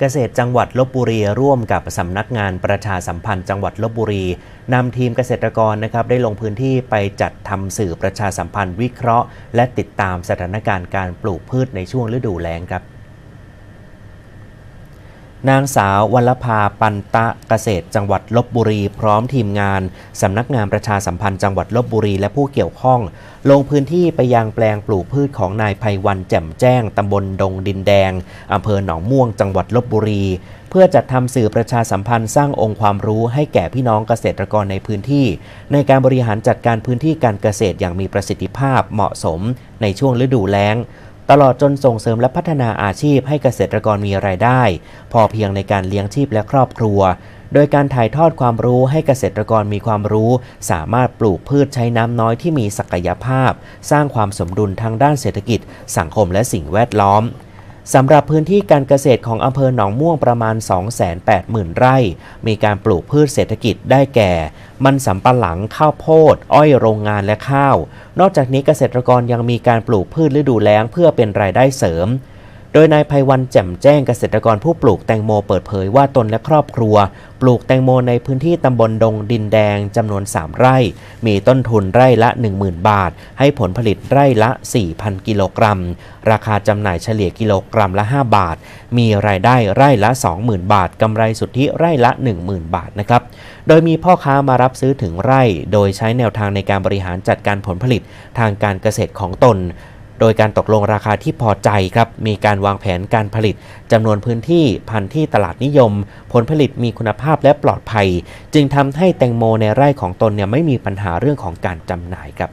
เกษตรจังหวัดลบบุรีร่วมกับสำนักงานประชาสัมพันธ์จังหวัดลบบุรีนำทีมเกษตรกรนะครับได้ลงพื้นที่ไปจัดทำสื่อประชาสัมพันธ์วิเคราะห์ และติดตามสถานการณ์การปลูกพืชในช่วงฤดูแล้งครับ นางสาววัลภาปันตะเกษตรจังหวัดลบบุรี พร้อมทีมงาน สำนักงานประชาสัมพันธ์จังหวัดลบบุรี และผู้เกี่ยวข้อง ลงพื้นที่ไปยังแปลงปลูกพืชของนายภัยวันแจ่มแจ้ง ตำบลดงดินแดง อำเภอหนองม่วงจังหวัดลบบุรี เพื่อจัดทำสื่อประชาสัมพันธ์สร้างองค์ความรู้ให้แก่พี่น้องเกษตรกรในพื้นที่ ในการบริหารจัดการพื้นที่การเกษตรอย่างมีประสิทธิภาพเหมาะสม ในช่วงฤดูแล้ง ตลอดจนส่งเสริมและพัฒนาอาชีพให้เกษตรกรมีรายได้ พอเพียงในการเลี้ยงชีพและครอบครัว โดยการถ่ายทอดความรู้ให้เกษตรกรมีความรู้ สามารถปลูกพืชใช้น้ำน้อยที่มีศักยภาพ สร้างความสมดุลทางด้านเศรษฐกิจ สังคมและสิ่งแวดล้อม สำหรับพื้นที่การเกษตรของอำเภอหนองม่วงประมาณ 280,000 ไร่ มีการปลูกพืชเศรษฐกิจได้แก่ มันสำปะหลัง ข้าวโพด อ้อยโรงงานและข้าว นอกจากนี้เกษตรกรยังมีการปลูกพืชฤดูแล้งเพื่อเป็นรายได้เสริม โดยนายภัยวันแจ่มแจ้งเกษตรกรผู้ปลูกแตงโมเปิดเผยว่าตนและครอบครัว ปลูกแตงโมในพื้นที่ตำบลดงดินแดงจำนวน 3 ไร่ มีต้นทุนไร่ละ 10,000 บาท ให้ผลผลิตไร่ละ 4,000 กิโลกรัม ราคาจำหน่ายเฉลี่ยกิโลกรัมละ 5 บาท มีรายได้ไร่ละ 20,000 บาทกำไรสุทธิไร่ละ 10,000 บาทนะครับโดยมีพ่อค้ามารับซื้อถึงไร่ โดยใช้แนวทางในการบริหารจัดการผลผลิตทางการเกษตรของตน โดยการตกลงราคาที่พอใจครับ มีการวางแผนการผลิตจำนวนพื้นที่พันธุ์ที่ตลาดนิยม ผลผลิตมีคุณภาพและปลอดภัย จึงทำให้แตงโมในไร่ของตนเนี่ยไม่มีปัญหาเรื่องของการจำหน่ายครับ